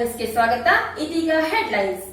ನ್ಯೂಸ್ಗೆ ಸ್ವಾಗತ. ಇದೀಗ ಹೆಡ್ಲೈನ್ಸ್.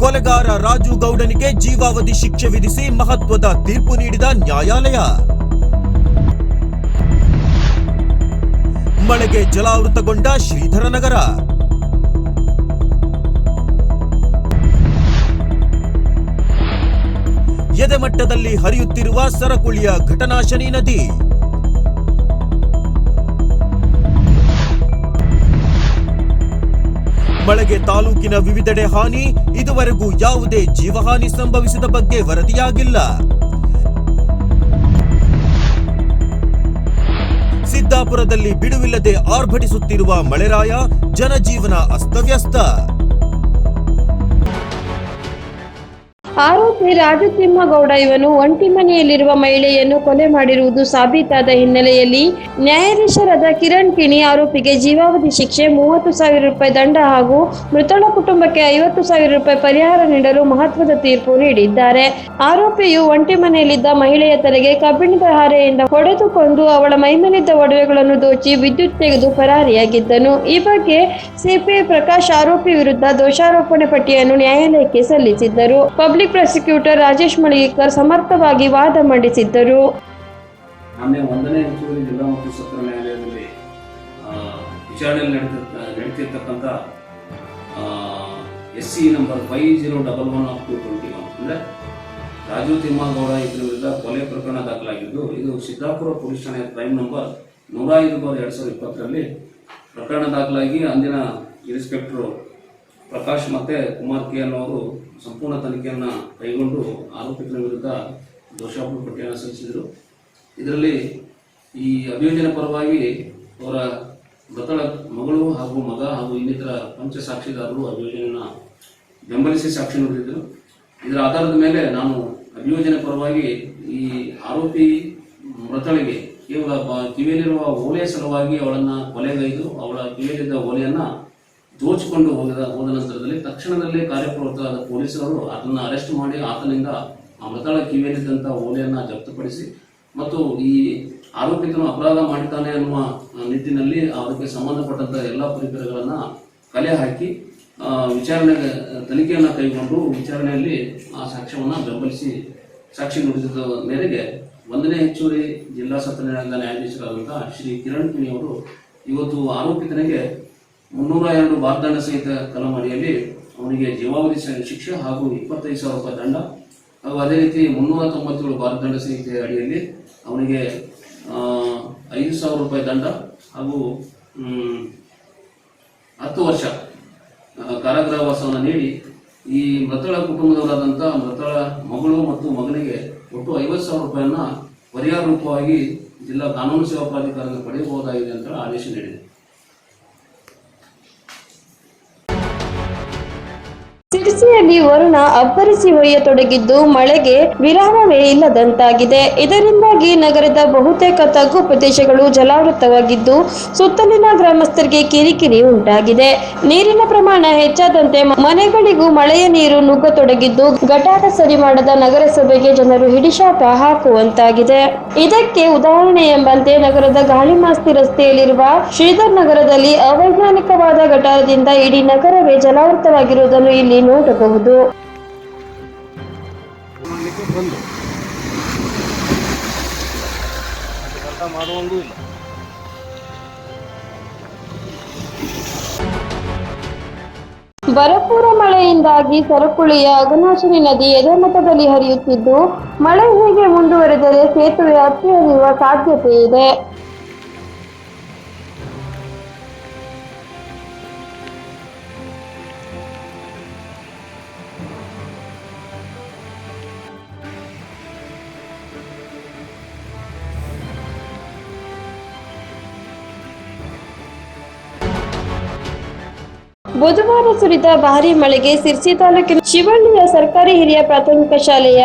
ಕೊಲೆಗಾರ ರಾಜು ಗೌಡನಿಗೆ ಜೀವಾವಧಿ ಶಿಕ್ಷೆ ವಿಧಿಸಿ ಮಹತ್ವದ ತೀರ್ಪು ನೀಡಿದ ನ್ಯಾಯಾಲಯ. ಮಳೆಗೆ ಜಲಾವೃತಗೊಂಡ ಶ್ರೀಧರನಗರ. ಎದೆಮಟ್ಟದಲ್ಲಿ ಹರಿಯುತ್ತಿರುವ ಸರಕುಳಿಯ ಘಟನಾಶನಿ ನದಿ. ಮಳೆಗೆ ತಾಲೂಕಿನ ವಿವಿಧೆಡೆ ಹಾನಿ, ಇದುವರೆಗೂ ಯಾವುದೇ ಜೀವಹಾನಿ ಸಂಭವಿಸಿದ ಬಗ್ಗೆ ವರದಿಯಾಗಿಲ್ಲ. ಸಿದ್ದಾಪುರದಲ್ಲಿ ಬಿಡುವಿಲ್ಲದೆ ಆರ್ಭಟಿಸುತ್ತಿರುವ ಮಳೆರಾಯ, ಜನಜೀವನ ಅಸ್ತವ್ಯಸ್ತ. ಆರೋಪಿ ರಾಜತಿಮ್ಮಗೌಡ ಇವನು ಒಂಟಿ ಮನೆಯಲ್ಲಿರುವ ಮಹಿಳೆಯನ್ನು ಕೊಲೆ ಮಾಡಿರುವುದು ಸಾಬೀತಾದ ಹಿನ್ನೆಲೆಯಲ್ಲಿ ನ್ಯಾಯಾಧೀಶರಾದ ಕಿರಣ್ ಕಿಣಿ ಆರೋಪಿಗೆ ಜೀವಾವಧಿ ಶಿಕ್ಷೆ, ಮೂವತ್ತು ಸಾವಿರ ರೂಪಾಯಿ ದಂಡ ಹಾಗೂ ಮೃತಳ ಕುಟುಂಬಕ್ಕೆ ಐವತ್ತು ಸಾವಿರ ರೂಪಾಯಿ ಪರಿಹಾರ ನೀಡಲು ಮಹತ್ವದ ತೀರ್ಪು ನೀಡಿದ್ದಾರೆ. ಆರೋಪಿಯು ಒಂಟಿ ಮನೆಯಲ್ಲಿದ್ದ ಮಹಿಳೆಯ ತಲೆಗೆ ಕಬ್ಬಿಣದ ಹಾರೆಯಿಂದ ಹೊಡೆದುಕೊಂಡು ಅವಳ ಮೈಮೇಲಿದ್ದ ಒಡವೆಗಳನ್ನು ದೋಚಿ ವಿದ್ಯುತ್ ತೆಗೆದು ಪರಾರಿಯಾಗಿದ್ದನು. ಈ ಬಗ್ಗೆ ಸಿಪಿಐ ಪ್ರಕಾಶ್ ಆರೋಪಿ ವಿರುದ್ಧ ದೋಷಾರೋಪಣೆ ಪಟ್ಟಿಯನ್ನು ನ್ಯಾಯಾಲಯಕ್ಕೆ ಸಲ್ಲಿಸಿದ್ದರು. ಪಬ್ಲಿಕ್ ಪ್ರಾಸಿಕ್ಯೂಟರ್ ರಾಜೇಶ್ ಮಳಿಗೇಕರ್ ಸಮರ್ಥವಾಗಿ ವಾದ ಮಂಡಿಸಿದ್ದರು. ಮೊನ್ನೆ ಒಂದನೇ ಜಿಲ್ಲಾ ಮತ್ತು ಸತ್ರ ವಿಚಾರಣೆಯಲ್ಲಿ ನಡೀತಿರ್ತಕ್ಕಂಥ S C number five zero double one of two twenty one ಅಂದರೆ ರಾಜು ತಿಮ್ಮಗೌಡ ಇದ್ರ ವಿರುದ್ಧ ಕೊಲೆ ಪ್ರಕರಣ ದಾಖಲಾಗಿದ್ದು, ಇದು ಸಿದ್ದಾಪುರ ಪೊಲೀಸ್ ಠಾಣೆಯ ಕ್ರೈಮ್ ನಂಬರ್ ನೂರ ಐದು ಬಾರ್ ಎರಡು ಸಾವಿರದ ಇಪ್ಪತ್ತರಲ್ಲಿ ಪ್ರಕರಣ ದಾಖಲಾಗಿ ಅಂದಿನ ಇನ್ಸ್ಪೆಕ್ಟರು ಪ್ರಕಾಶ್ ಮತ್ತು ಕುಮಾರ್ ಕೆ ಅನ್ನೋರು ಸಂಪೂರ್ಣ ತನಿಖೆಯನ್ನು ಕೈಗೊಂಡು ಆರೋಪಿತರ ವಿರುದ್ಧ ದೋಷಾರೋಪ ಪಟ್ಟಿಯನ್ನು ಸಲ್ಲಿಸಿದರು. ಇದರಲ್ಲಿ ಈ ಅಭಿಯೋಜನ ಪರವಾಗಿ ಅವರ ಮೃತಳ ಮಗಳು ಹಾಗೂ ಮಗ ಹಾಗೂ ಇನ್ನಿತರ ಪಂಚ ಸಾಕ್ಷಿದಾರರು ಅಭಿಯೋಜನೆಯನ್ನು ಬೆಂಬಲಿಸಿ ಸಾಕ್ಷಿ ನುಡಿದಿದ್ದರು ಇದರ ಆಧಾರದ ಮೇಲೆ ನಾನು ಅಭಿಯೋಜನೆ ಪರವಾಗಿ ಈ ಆರೋಪಿ ಮೃತಳಿಗೆ ಕೇವಲ ಕಿವಿಯಲ್ಲಿರುವ ಓಲೆಯ ಸಲುವಾಗಿ ಅವಳನ್ನು ಕೊಲೆಗೈದು ಅವಳ ಕಿವಿಯಲ್ಲಿದ್ದ ಓಲೆಯನ್ನು ದೋಚಿಕೊಂಡು ಹೋದ ಹೋದ ನಂತರದಲ್ಲಿ ತಕ್ಷಣದಲ್ಲೇ ಕಾರ್ಯಪ್ರವೃತ್ತರಾದ ಪೊಲೀಸರು ಅದನ್ನ ಅರೆಸ್ಟ್ ಮಾಡಿ ಆತನಿಂದ ಆ ಮೃತಳ ಕಿವಿಯಲ್ಲಿದ್ದಂಥ ಓಲೆಯನ್ನು ಜಪ್ತುಪಡಿಸಿ ಮತ್ತು ಈ ಆರೋಪಿತನು ಅಪರಾಧ ಮಾಡಿದ್ದಾನೆ ಅನ್ನುವ ನಿಟ್ಟಿನಲ್ಲಿ ಅದಕ್ಕೆ ಸಂಬಂಧಪಟ್ಟಂತ ಎಲ್ಲ ಪರಿಕರಗಳನ್ನು ಕಲೆ ಹಾಕಿ ವಿಚಾರಣೆ ತನಿಖೆಯನ್ನು ಕೈಗೊಂಡು ವಿಚಾರಣೆಯಲ್ಲಿ ಆ ಸಾಕ್ಷ್ಯವನ್ನು ಬೆಂಬಲಿಸಿ ಸಾಕ್ಷಿ ನುಡಿಸಿದ ಮೇರೆಗೆ ಒಂದನೇ ಹೆಚ್ಚುವರಿ ಜಿಲ್ಲಾ ಸತ್ರ ನ್ಯಾಯಾಧೀಶರಾದಂತಹ ಶ್ರೀ ಕಿರಣ್ ಪುಣಿ ಅವರು ಇವತ್ತು ಆರೋಪಿತನಿಗೆ ಮುನ್ನೂರ ಎರಡು ಬಾರ್ದಂಡ ಸಹಿತ ಕಲಂ ಅಡಿಯಲ್ಲಿ ಅವನಿಗೆ ಜೀವಾವಧಿ ಶಿಕ್ಷೆ ಹಾಗೂ ಇಪ್ಪತ್ತೈದು ಸಾವಿರ ರೂಪಾಯಿ ದಂಡ ಹಾಗೂ ಅದೇ ರೀತಿ ಮುನ್ನೂರ ತೊಂಬತ್ತೇಳು ಬಾರ್ದಂಡ ಸಂಹಿತೆ ಅಡಿಯಲ್ಲಿ ಅವನಿಗೆ ಐದು ಸಾವಿರ ರೂಪಾಯಿ ದಂಡ ಹಾಗೂ ಹತ್ತು ವರ್ಷ ಕಾರಾಗೃಹವಾಸವನ್ನು ನೀಡಿ ಈ ಮೃತಳ ಕುಟುಂಬದವರಾದಂಥ ಮೃತಳ ಮಗಳು ಮತ್ತು ಮಗನಿಗೆ ಒಟ್ಟು ಐವತ್ತು ಸಾವಿರ ರೂಪಾಯಿಯನ್ನು ಪರಿಹಾರ ರೂಪವಾಗಿ ಜಿಲ್ಲಾ ಕಾನೂನು ಸೇವಾ ಪ್ರಾಧಿಕಾರದಿಂದ ಪಡೆಯಬಹುದಾಗಿದೆ ಅಂತ ಆದೇಶ ನೀಡಿದೆ. ಸಿರ್ಸಿಯಲ್ಲಿ ವರುಣ ಅಬ್ಬರಿಸಿ ಹೊಯ್ಯತೊಡಗಿದ್ದು ಮಳೆಗೆ ವಿರಾಮವೇ ಇಲ್ಲದಂತಾಗಿದೆ ಇದರಿಂದಾಗಿ ನಗರದ ಬಹುತೇಕ ತಗ್ಗು ಪ್ರದೇಶಗಳು ಜಲಾವೃತವಾಗಿದ್ದು ಸುತ್ತಲಿನ ಗ್ರಾಮಸ್ಥರಿಗೆ ಕಿರಿಕಿರಿ ಉಂಟಾಗಿದೆ. ನೀರಿನ ಪ್ರಮಾಣ ಹೆಚ್ಚಾದಂತೆ ಮನೆಗಳಿಗೂ ಮಳೆಯ ನೀರು ನುಗ್ಗತೊಡಗಿದ್ದು ಗಟಾರ ಸರಿ ಮಾಡದ ನಗರಸಭೆಗೆ ಜನರು ಹಿಡಿಶಾಪ ಹಾಕುವಂತಾಗಿದೆ. ಇದಕ್ಕೆ ಉದಾಹರಣೆ ಎಂಬಂತೆ ನಗರದ ಗಾಳಿಮಾಸ್ತಿ ರಸ್ತೆಯಲ್ಲಿರುವ ಶ್ರೀಧರ್ ನಗರದಲ್ಲಿ ಅವೈಜ್ಞಾನಿಕವಾದ ಘಟಾರದಿಂದ ಇಡೀ ನಗರವೇ ಜಲಾವೃತವಾಗಿರುವುದನ್ನು ಇಲ್ಲಿ ನೋಡಬಹುದು. ಬರಪೂರ ಮಳೆಯಿಂದಾಗಿ ಸರಕುಳಿಯ ಅಘನಾಶಿನಿ ನದಿ ಎದೆಮಠದಲ್ಲಿ ಹರಿಯುತ್ತಿದ್ದು, ಮಳೆ ಹೀಗೆ ಮುಂದುವರೆದರೆ ಸೇತುವೆ ಹತ್ತಿ ಹರಿಯುವ ಸಾಧ್ಯತೆ ಇದೆ ಬುಧವಾರ ಸುರಿದ ಭಾರೀ ಮಳೆಗೆ ಸಿರ್ಸಿ ತಾಲೂಕಿನ ಶಿವಳ್ಳಿಯ ಸರ್ಕಾರಿ ಹಿರಿಯ ಪ್ರಾಥಮಿಕ ಶಾಲೆಯ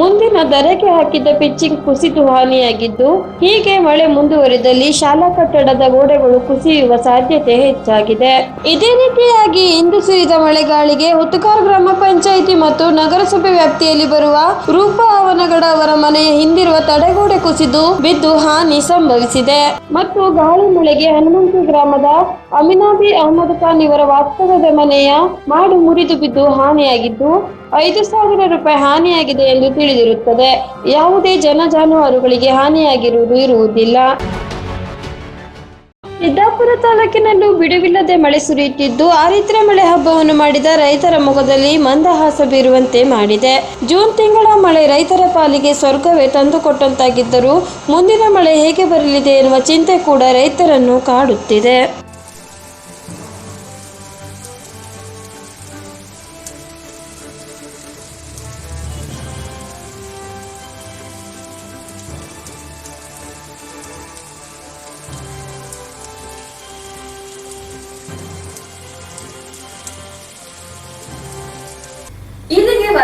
ಮುಂದಿನ ಧರೆಗೆ ಹಾಕಿದ್ದ ಪಿಚ್ಚಿಂಗ್ ಕುಸಿದು ಹಾನಿಯಾಗಿದ್ದು, ಹೀಗೆ ಮಳೆ ಮುಂದುವರಿದಲ್ಲಿ ಶಾಲಾ ಕಟ್ಟಡದ ಗೋಡೆಗಳು ಕುಸಿಯುವ ಸಾಧ್ಯತೆ ಹೆಚ್ಚಾಗಿದೆ. ಇದೇ ರೀತಿಯಾಗಿ ಇಂದು ಸುರಿದ ಮಳೆಗಾಳಿಗೆ ಹುತ್ತುಕಾರ್ ಗ್ರಾಮ ಪಂಚಾಯಿತಿ ಮತ್ತು ನಗರಸಭೆ ವ್ಯಾಪ್ತಿಯಲ್ಲಿ ಬರುವ ರೂಪ ಅವನಗಡ ಅವರ ಮನೆಯ ಹಿಂದಿರುವ ತಡೆಗೋಡೆ ಕುಸಿದು ಬಿದ್ದು ಹಾನಿ ಸಂಭವಿಸಿದೆ. ಮತ್ತು ಗಾಳಿ ಮಳೆಗೆ ಹನುಮಂತ ಗ್ರಾಮದ ಅಮಿನಾಬಿ ಅಹಮದ್ ಖಾನ್ ಇವರ ವಾಸ್ತವದ ಮನೆಯ ಮಾಡು ಮುರಿದು ಬಿದ್ದು ಹಾನಿಯಾಗಿದ್ದು, ಐದು ಸಾವಿರ ರೂಪಾಯಿ ಹಾನಿಯಾಗಿದೆ ಎಂದು ತಿಳಿದಿರುತ್ತದೆ. ಯಾವುದೇ ಜನ ಜಾನುವಾರುಗಳಿಗೆ ಹಾನಿಯಾಗಿರುವುದು ಇರುವುದಿಲ್ಲ. ಸಿದ್ದಾಪುರ ತಾಲೂಕಿನಲ್ಲೂ ಬಿಡುವಿಲ್ಲದೆ ಮಳೆ ಸುರಿಯುತ್ತಿದ್ದು ಆರಿತ್ರ ಮಳೆ ಹಬ್ಬವನ್ನು ಮಾಡಿದ ರೈತರ ಮುಖದಲ್ಲಿ ಮಂದಹಾಸ ಬೀರುವಂತೆ ಮಾಡಿದೆ. ಜೂನ್ ತಿಂಗಳ ಮಳೆ ರೈತರ ಪಾಲಿಗೆ ಸ್ವರ್ಗವೇ ತಂದುಕೊಟ್ಟಂತಾಗಿದ್ದರೂ, ಮುಂದಿನ ಮಳೆ ಹೇಗೆ ಬರಲಿದೆ ಎನ್ನುವ ಚಿಂತೆ ಕೂಡ ರೈತರನ್ನು ಕಾಡುತ್ತಿದೆ.